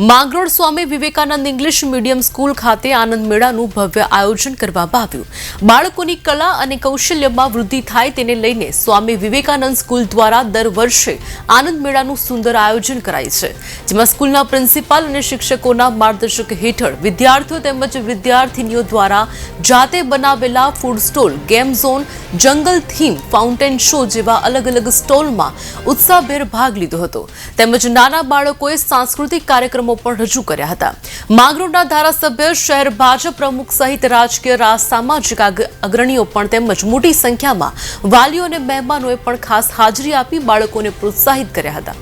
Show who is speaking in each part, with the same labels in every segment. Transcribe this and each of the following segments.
Speaker 1: Mangrol Swami Vivekanand English medium school ખાતે આનંદ મેળાનું ભવ્ય આયોજન કરવામાં આવ્યું. બાળકોની કલા અને કૌશલ્યમાં વૃદ્ધિ થાય તેને લઈને સ્વામી વિવેકાનંદ સ્કૂલ દ્વારા દર વર્ષે આનંદ મેળાનું સુંદર આયોજન કરાય છે, જેમાં સ્કૂલના પ્રિન્સિપાલ અને શિક્ષકોના માર્ગદર્શક હેઠળ વિદ્યાર્થીઓ તેમજ વિદ્યાર્થીનીઓ દ્વારા જાતે બનાવેલા food stall game zone jungle theme fountain show જેવા અલગ અલગ સ્ટોલમાં ઉત્સાહભેર ભાગ લીધો હતો. તેમજ નાના બાળકોએ સાંસ્કૃતિક કાર્યક્રમો પણ રજૂ કર્યા હતા. માંગરોળના ધારાસભ્ય, શહેર ભાજપ પ્રમુખ સહિત રાજકીય સામાજિક અગ્રણીઓ પણ તેમજ મોટી સંખ્યામાં વાલીઓ અને મહેમાનોએ પણ ખાસ હાજરી આપી બાળકોને પ્રોત્સાહિત કર્યા હતા.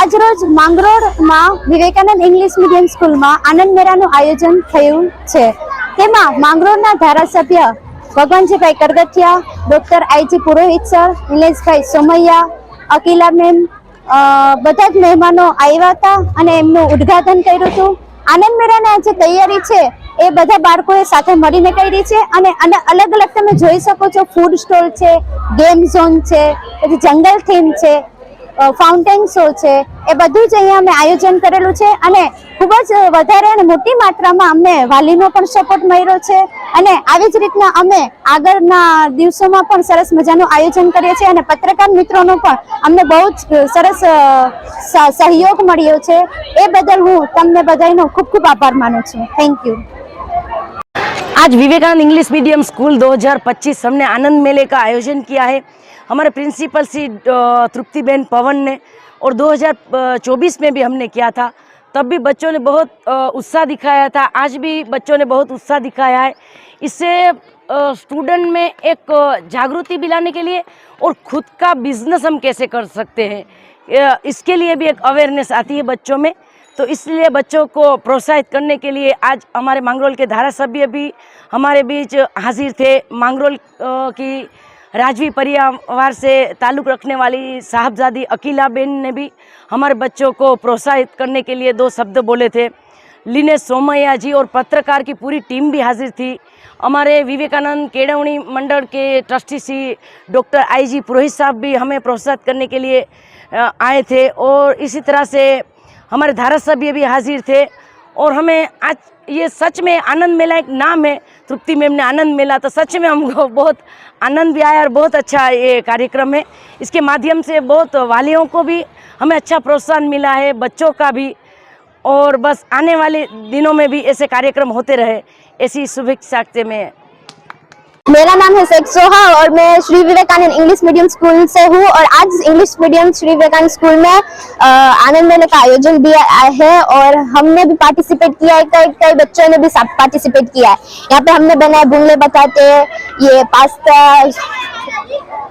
Speaker 2: આજરોજ માંગરોળમાં વિવેકાનંદ ઇંગ્લિશ મીડિયમ સ્કૂલમાં આનંદ મેળાનું આયોજન થયું છે. તેમાં માંગરોળના ધારાસભ્ય Bhagwanjibhai Kargathiya doctor IG Purohit sir Nileshbhai Somaiya, Akila ma'am બધા જ મહેમાનો આવ્યા હતા અને એમનું ઉદ્ઘાટન કર્યું હતું. આનંદ મેળાની જે તૈયારી છે એ બધા બાળકોએ સાથે મળીને કરી છે અને અને અલગ અલગ તમે જોઈ શકો છો ફૂડ સ્ટોલ છે ગેમ ઝોન છે, પછી જંગલ થીમ છે ફાઉન્ટેન શો છે, એ બધું જ અહીંયા અમે આયોજન કરેલું છે અને ખૂબ જ વધારે અને મોટી માત્રામાં અમને વાલીનો પણ સપોર્ટ મળ્યો છે અને આવી જ રીતના અમે આગળના દિવસોમાં પણ સરસ મજાનું આયોજન કરીએ છીએ અને પત્રકાર મિત્રોનો પણ અમને બહુ જ સરસ સહયોગ મળ્યો છે. એ બદલ હું તમને બધાનો ખૂબ ખૂબ આભાર માનું છું. થેન્ક યુ
Speaker 3: आज विवेकानंद इंग्लिश मीडियम स्कूल 2025 हमने आनंद मेले का आयोजन किया है। हमारे प्रिंसिपल श्री तृप्तिबेन पवन ने और 2024 में भी हमने किया था। तब भी बच्चों ने बहुत उत्साह दिखाया था। आज भी बच्चों ने बहुत उत्साह दिखाया है। इससे स्टूडेंट में एक जागृति भी लाने के लिए और खुद का बिज़नेस हम कैसे कर सकते हैं। इसके लिए भी एक अवेयरनेस आती है बच्चों में। तो इसलिए बच्चों को प्रोत्साहित करने के लिए आज हमारे मांगरोल के धारासभ्य भी हमारे बीच हाजिर थे। मांगरोल की राजवी परिवार से ताल्लुक़ रखने वाली साहबजादी अकीला बेन ने भी हमारे बच्चों को प्रोत्साहित करने के लिए दो शब्द बोले थे। लीने सोमैया जी और पत्रकार की पूरी टीम भी हाजिर थी। हमारे विवेकानंद केड़वणी मंडल के trustee Shri doctor I G Purohit sahab भी हमें प्रोत्साहित करने के लिए आए थे और इसी तरह से हमारे धारासभ्य भी हाजिर थे और हमें आज ये सच में आनंद मेला, एक नाम है, तृप्ति मैम ने आनंद मेला। तो सच में हमको बहुत आनंद भी आया और बहुत अच्छा ये कार्यक्रम है। इसके माध्यम से बहुत वालियों को भी हमें अच्छा प्रोत्साहन मिला है, बच्चों का भी। और बस आने वाले दिनों में भी ऐसे कार्यक्रम होते रहे। ऐसी शुभेच्छा से मैं
Speaker 2: मेरा नाम है शेख सोहा और मैं Shri Vivekanand English medium school से हूँ और आज English medium Shri Vivekanand school में आनंद मेले का आयोजन भी है और हमने भी पार्टिसिपेट किया है कई कई बच्चों ने भी पार्टिसिपेट किया है। यहाँ पे हमने बनाए बुंगले बताते ये पास्ता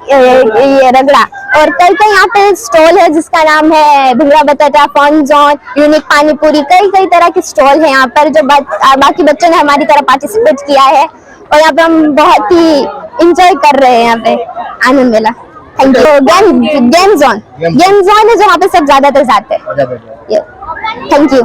Speaker 2: ये रगड़ा और कई कई यहाँ पे स्टॉल है जिसका नाम है भिंगरा बटाटा फन जोन यूनिक पानीपुरी कई कई तरह के स्टॉल है यहाँ पर जो बा, बाकी बच्चों ने हमारी तरह पार्टिसिपेट किया है। और यहाँ पे हम बहुत ही इंजॉय कर रहे हैं यहाँ पे आनंद मेला। Thank you game game zone game zone है जहाँ पे सब ज़्यादातर जाते हैं। Thank you